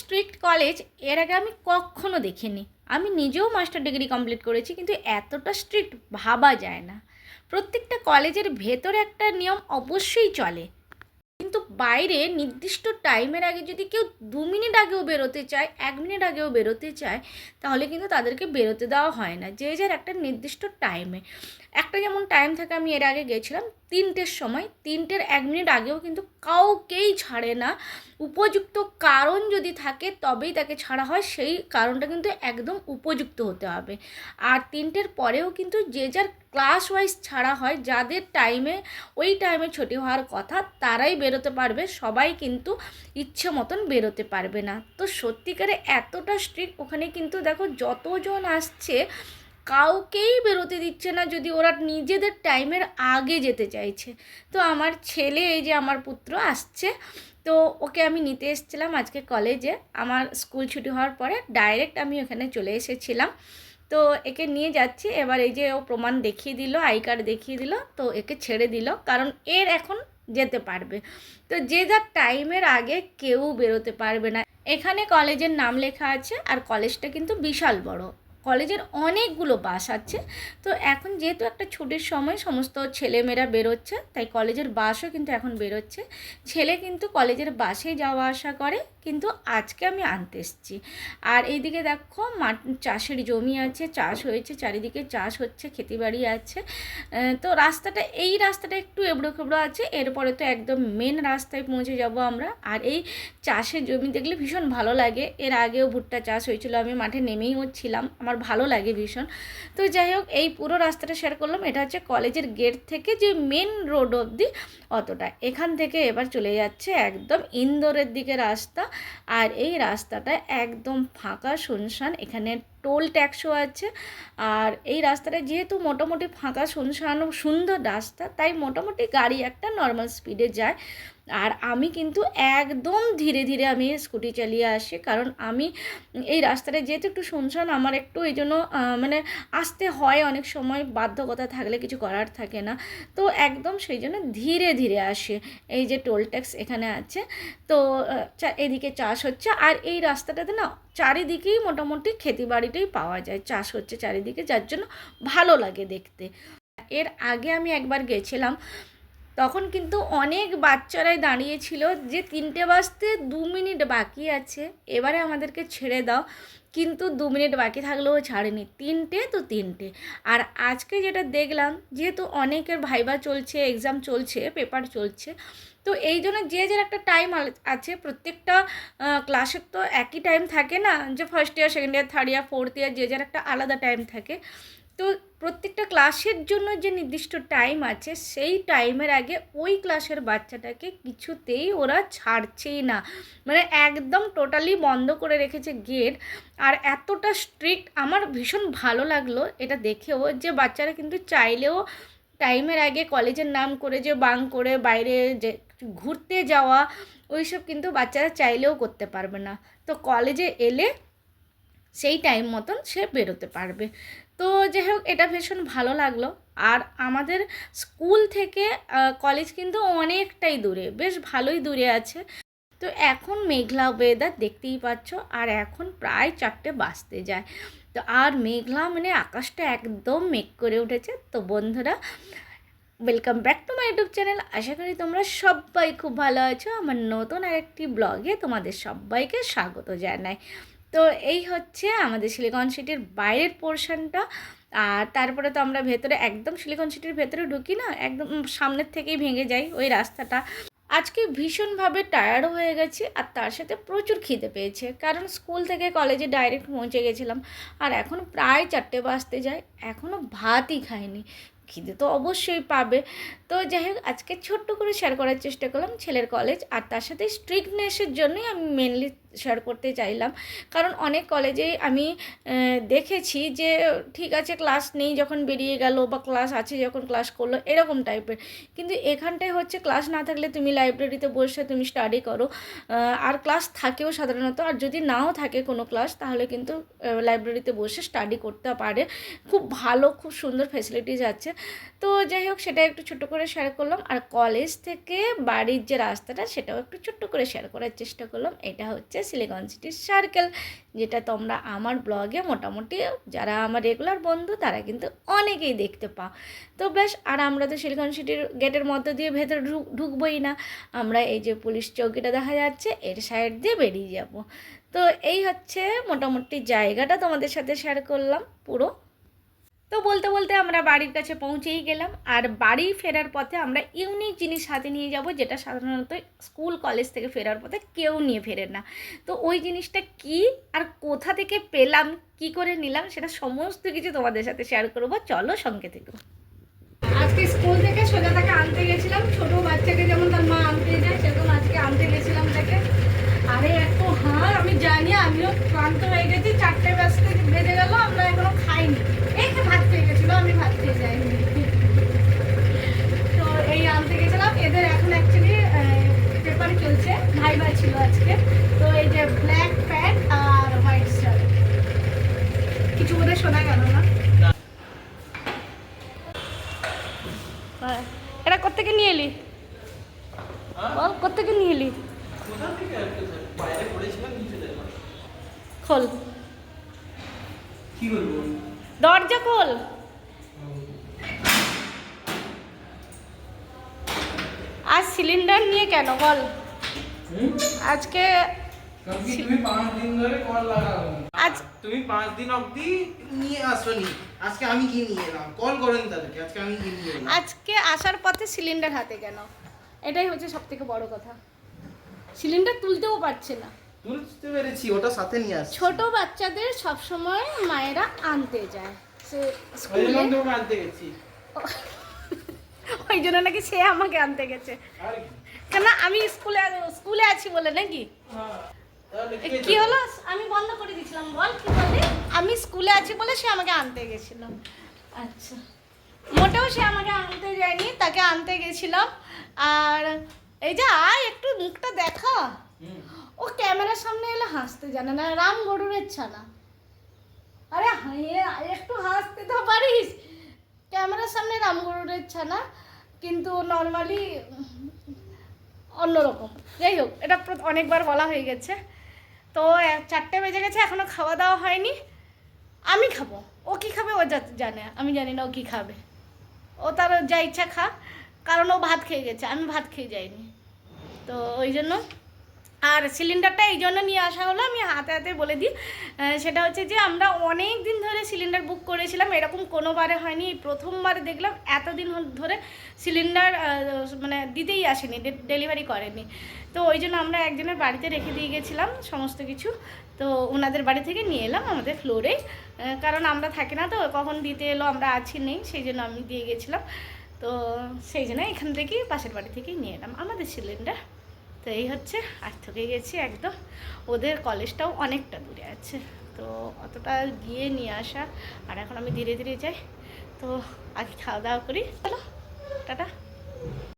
Strict কলেজের আগে আমি কখনো দেখিনি। আমি নিজেও মাস্টার ডিগ্রি কমপ্লিট করেছি, কিন্তু এতটা স্ট্রিক্ট ভাবা যায় না। প্রত্যেকটা কলেজের ভেতরে একটা নিয়ম অবশ্যই চলে। কিন্তু বাইরে নির্দিষ্ট টাইমের আগে যদি কেউ দু মিনিট আগেও বেরোতে চায়, এক মিনিট আগেও বেরোতে চায়, তাহলে কিন্তু তাদেরকে বেরোতে দেওয়া হয় না। যে যার একটা নির্দিষ্ট টাইমে একটা যেমন টাইম থাকে, আমি এর আগে গেছিলাম, তিনটের সময়। তিনটের এক মিনিট আগেও কিন্তু কাউকেই ছাড়ে না। উপযুক্ত কারণ যদি থাকে তবেই তাকে ছাড়া হয়, সেই কারণটা কিন্তু একদম উপযুক্ত হতে হবে। আর তিনটের পরেও কিন্তু যে যার ক্লাস ওয়াইজ ছাড়া হয়, যাদের টাইমে ওই টাইমে ছুটি হওয়ার কথা, তারাই বেরোতে পারবে, সবাই কিন্তু ইচ্ছে মতন বেরোতে পারবে না। তো সত্যিকারে এতটা স্ট্রিক্ট ওখানে কিন্তু দেখো যতজন আসছে কাউকেই বেরোতে দিচ্ছে না যদি ওরা নিজেদের টাইমের আগে যেতে চাইছে। তো আমার ছেলে এই যে আমার পুত্র আসছে, তো ওকে আমি নিতে এসেছিলাম আজকে কলেজে আমার স্কুল ছুটি হওয়ার পরে ডাইরেক্ট আমি ওখানে চলে এসেছিলাম। তো একে নিয়ে যাচ্ছি, এবার এই যে ও প্রমাণ দেখিয়ে দিল, আই কার্ড দেখিয়ে দিল, তো একে ছেড়ে দিল, কারণ এর এখন যেতে পারবে। তো যে যার টাইমের আগে কেউ বেরোতে পারবে না। এখানে কলেজের নাম লেখা আছে, আর কলেজটা কিন্তু বিশাল বড়। কলেজের অনেকগুলো বাস আছে। তো এখন যেহেতু একটা ছুটির সময় সমস্ত ছেলেমেয়েরা বেরোচ্ছে, তাই কলেজের বাসও কিন্তু এখন বেরোচ্ছে। ছেলে কিন্তু কলেজের বাসে যাওয়া আসা করে, কিন্তু আজকে আমি আনতে এসেছি। আর এইদিকে দেখো, মাঠ, চাষের জমি আছে, চাষ হয়েছে, চারিদিকে চাষ হচ্ছে ক্ষেতিবাড়ি আছে। তো রাস্তাটা, এই রাস্তাটা একটু এবড়ো খেবড়ো আছে, এরপরে তো একদম মেন রাস্তায় পৌঁছে যাব আমরা। আর এই চাষের জমি দেখলে ভীষণ ভালো লাগে। এর আগেও ভুট্টা চাষ হয়েছিল, আমি মাঠে নেমেই ছিলাম। আমার ভালো লাগে ভীষণ। তো যাই হোক, এই পুরো রাস্তাটা শেয়ার করলাম। এটা হচ্ছে কলেজের গেট থেকে যে মেন রোড অবধি অতটা। এখান থেকে এবার চলে যাচ্ছে একদম ইন্দোরের দিকে রাস্তা। আর এই রাস্তাটা একদম ফাঁকা শুনশান। এখানে টোল ট্যাক্সও আছে। আর এই রাস্তাটা যেহেতু মোটামুটি ফাঁকা, শুনশান সুন্দর রাস্তা, তাই মোটামুটি গাড়ি একটা নর্মাল স্পিডে যায়। আর আমি কিন্তু একদম ধীরে ধীরে আমি স্কুটি চালিয়ে আসি, কারণ আমি এই রাস্তাটা যেহেতু একটু শুনশান, আমার একটু এই জন্য মানে আসতে হয় অনেক সময়, বাধ্যকতা থাকলে কিছু করার থাকে না। তো একদম সেই জন্য ধীরে ধীরে আসে। এই যে টোল ট্যাক্স এখানে আছে, তো এদিকে চাষ হচ্ছে। আর এই রাস্তাটাতে না, চারিদিকেই মোটামুটি খেতি বাড়িটাই পাওয়া যায়, চাষ হচ্ছে চারিদিকে, যার জন্য ভালো লাগে দেখতে। এর আগে আমি একবার গেছিলাম তখন কিন্তু অনেক বাচ্চারাই দাঁড়িয়েছিল যে তিনটে বাজতে দু মিনিট বাকি আছে, এবারে আমাদেরকে ছেড়ে দাও। কিন্তু দু মিনিট বাকি থাকলেও ছাড়েনি, তিনটে তো তিনটে। আর আজকে যেটা দেখলাম, যেহেতু অনেকের ভাইবা চলছে এক্সাম চলছে পেপার চলছে, তো এই জন্য যে যার একটা টাইম আছে, প্রত্যেকটা ক্লাসের তো একই টাইম থাকে না, যে first year second year third year fourth year যে যার একটা আলাদা টাইম থাকে তো প্রত্যেকটা ক্লাসের জন্য যে নির্দিষ্ট টাইম আছে, সেই টাইমের আগে ওই ক্লাসের বাচ্চাটাকে কিছুতেই ওরা ছাড়ছেই না। মানে একদম টোটালি বন্ধ করে রেখেছে গেট আর এতটা স্ট্রিক্ট আমার ভীষণ ভালো লাগল এটা দেখেও যে বাচ্চারা কিন্তু চাইলেও টাইমের আগে কলেজের নাম করে যে বাং করে বাইরে যে ঘুরতে যাওয়া, ওইসব কিন্তু বাচ্চারা চাইলেও করতে পারবে না। তো কলেজে এলে সেই টাইম মতন সে বেরোতে পারবে। তো যাই হোক এটা ভীষণ ভালো লাগল। আর আমাদের স্কুল থেকে কলেজ কিন্তু অনেকটাই দূরে, বেশ ভালোই দূরে আছে। তো এখন মেঘলা ওয়েদার দেখতেই পাচ্ছ, আর এখন প্রায় চারটে বাজতে যায়। তো আর মেঘলা মানে আকাশটা একদম মেঘ করে উঠেছে। তো বন্ধুরা welcome back to my YouTube channel আশা করি তোমরা সবাই খুব ভালো আছো। আমার নতুন আরেকটি ব্লগে তোমাদের সবাইকে স্বাগত জানাই। তো এই হচ্ছে আমাদের সিলিকন সিটির বাইরের পোর্শনটা আর তারপরে তো আমরা ভেতরে একদম সিলিকন সিটির ভেতরে ঢুকি না, একদম সামনের থেকেই ভেঙে যাই ওই রাস্তাটা। আজকে ভীষণভাবে টায়ার্ড হয়ে গেছি আর তার সাথে প্রচুর খিদে পেয়েছে, কারণ স্কুল থেকে কলেজে ডাইরেক্ট পৌঁছে গেছিলাম। আর এখন প্রায় চারটে বাজতে যায় এখনও ভাতই খাইনি। খিদে তো অবশ্যই পাবে। তো যাই হোক, আজকে ছোট্ট করে শেয়ার করার চেষ্টা করলাম ছেলের কলেজ আর তার সাথে স্ট্রিক্টনেসের জন্যই আমি মেনলি শেয়ার করতে চাইলাম। কারণ অনেক কলেজেই আমি দেখেছি যে, ঠিক আছে ক্লাস নেই যখন বেরিয়ে গেল বা ক্লাস আছে যখন ক্লাস করল, এরকম টাইপের কিন্তু এখানটায় হচ্ছে ক্লাস না থাকলে তুমি লাইব্রেরিতে বসে তুমি স্টাডি করো। আর ক্লাস থাকেও সাধারণত, আর যদি নাও থাকে কোনো ক্লাস তাহলে কিন্তু লাইব্রেরিতে বসে স্টাডি করতে পারে। খুব ভালো, খুব সুন্দর ফ্যাসিলিটিস আছে। তো যাই হোক, সেটা একটু ছোট্ট করে শেয়ার করলাম। আর কলেজ থেকে বাড়ির যে রাস্তাটা, সেটাও একটু ছোট্ট করে শেয়ার করার চেষ্টা করলাম। এটা হচ্ছে সিলিকন সিটির সার্কেল যেটা তোমরা আমার ব্লগে মোটামুটি যারা আমার রেগুলার বন্ধু, তারা কিন্তু অনেকেই দেখতে পাও। তো বেশ আর আমরা তো সিলিকন সিটির গেটের মধ্য দিয়ে ভেতরে ঢুক ঢুকবোই না। আমরা এই যে পুলিশ চৌকিটা দেখা যাচ্ছে, এর সাইড দিয়ে বেরিয়ে যাব। তো এই হচ্ছে মোটামুটি জায়গাটা তোমাদের সাথে শেয়ার করলাম পুরো। তো বলতে বলতে আমরা বাড়ির কাছে পৌঁছেই গেলাম। আর বাড়ি ফেরার পথে আমরা ইউনিক জিনিস হাতে নিয়ে যাব, যেটা সাধারণত স্কুল কলেজ থেকে ফেরার পথে কেউ নিয়ে ফেরে না। তো ওই জিনিসটা কি আর কোথা থেকে পেলাম, কি করে নিলাম, সেটা সমস্ত কিছু তোমাদের সাথে শেয়ার করব। চলো সঙ্গে থেকে। আজকে স্কুল থেকে সোজা তাকে আনতে গেছিলাম। ছোট বাচ্চাকে যেমন তার মা আনতে যায়, সেরকম আজকে আনতে গেছিলাম তাকে। আরে, এত হার, আমি জানি, আমিও ক্লান্ত হয়ে গেছি। চারটে বাজতে বেজে গেল আমরা এখনও খাইনি এই তো ভাত খেয়ে গেছিল আমি ভাত খেয়ে যাইনি তো এই আনতে গেছিলাম। এদের এখন অ্যাকচুয়ালি পেপার চলছে। ভাইবা ছিল আজকে। তো এই যে ব্ল্যাক প্যান্ট আর হোয়াইট শার্ট কিছু বোধহয় শোনা গেল না। এটা কোত্থেকে নিয়ে এলি? বল কোত্থেকে নিয়ে এলি? খোল। দরজা খোল আজ সিলিন্ডার নিয়ে কেন বল? আজকে তুমি পাঁচ দিন ধরে কল লাগাও। আজ তুমি পাঁচ দিন অবধি নিয়ে আসোনি। আজকে আমি গিয়ে নিয়ে এলাম। কল করেন তাদেরকে আজকে আমি গিয়ে নিয়ে এলাম। আজকে আসার পথে সিলিন্ডার হাতে কেন? এটাই হচ্ছে সব থেকে বড় কথা। সিলিন্ডার তুলতেও পারছে না। তুলতে পেরেছি ওটা সাথে নিয়ে আসছি। ছোট বাচ্চাদের সবসময় মায়েরা আনতে যায়। সে স্কুলে আনতে গেছি। ওই জন্য নাকি সে আমাকে আনতে গেছে। আর কেন আমি স্কুলে স্কুলে আছি বলে নাকি? হ্যাঁ, কে হলো? আমি বন্ধ করে দিয়েছিলাম বল কি বললি? আমি স্কুলে আছি বলে সে আমাকে আনতে গেছিল। আচ্ছা। মোটেও সে আমাকে আনতে যায়নি তাকে আনতে গেছিলাম আর এই যে আয় একটু মুখটা দেখা। ও ক্যামেরার সামনে এলে হাসতে জানে না রাম গরুরের ছানা। আরে একটু হাসতে তো পারিস। সামনে রাম গরুরের ছানা, কিন্তু নর্মালি অন্যরকম। যাই হোক, এটা অনেকবার বলা হয়ে গেছে। তো চারটে বেজে গেছে, এখনও খাওয়া দাওয়া হয়নি। আমি খাব। ও কি খাবে, ও জানে। আমি জানি না ও কি খাবে। ও তার যা ইচ্ছা খা। কারণ ও ভাত খেয়ে গেছে। আমি ভাত খেয়ে যাইনি। তো, ওই জন্য আর সিলিন্ডারটা এই জন্য নিয়ে আসা হলো, আমি হাতে হাতে বলে দিই। সেটা হচ্ছে যে আমরা অনেক দিন ধরে সিলিন্ডার বুক করেছিলাম, এরকম কোনোবারে হয়নি। প্রথমবার দেখলাম, এতদিন ধরে সিলিন্ডার মানে দিতেই আসেনি ডেলিভারি করেনি। তো ওই জন্য আমরা একজনের বাড়িতে রেখে দিয়ে গেছিলাম সমস্ত কিছু। তো ওনাদের বাড়ি থেকে নিয়ে এলাম আমাদের ফ্লোরে কারণ আমরা থাকি না তো, কখন দিতে এলো আমরা আছি নেই, সেই জন্য আমি দিয়ে গেছিলাম। তো সেই জন্য এখান থেকেই, পাশের বাড়ি থেকেই নিয়ে এলাম আমাদের সিলিন্ডার তো এই হচ্ছে, আর থেকে গেছি একদম। ওদের কলেজটাও অনেকটা দূরে আছে। তো অতটা গিয়ে নিয়ে আসা, আর এখন আমি ধীরে ধীরে যাই। তো আগে খাওয়া দাওয়া করি। চলো, টাটা।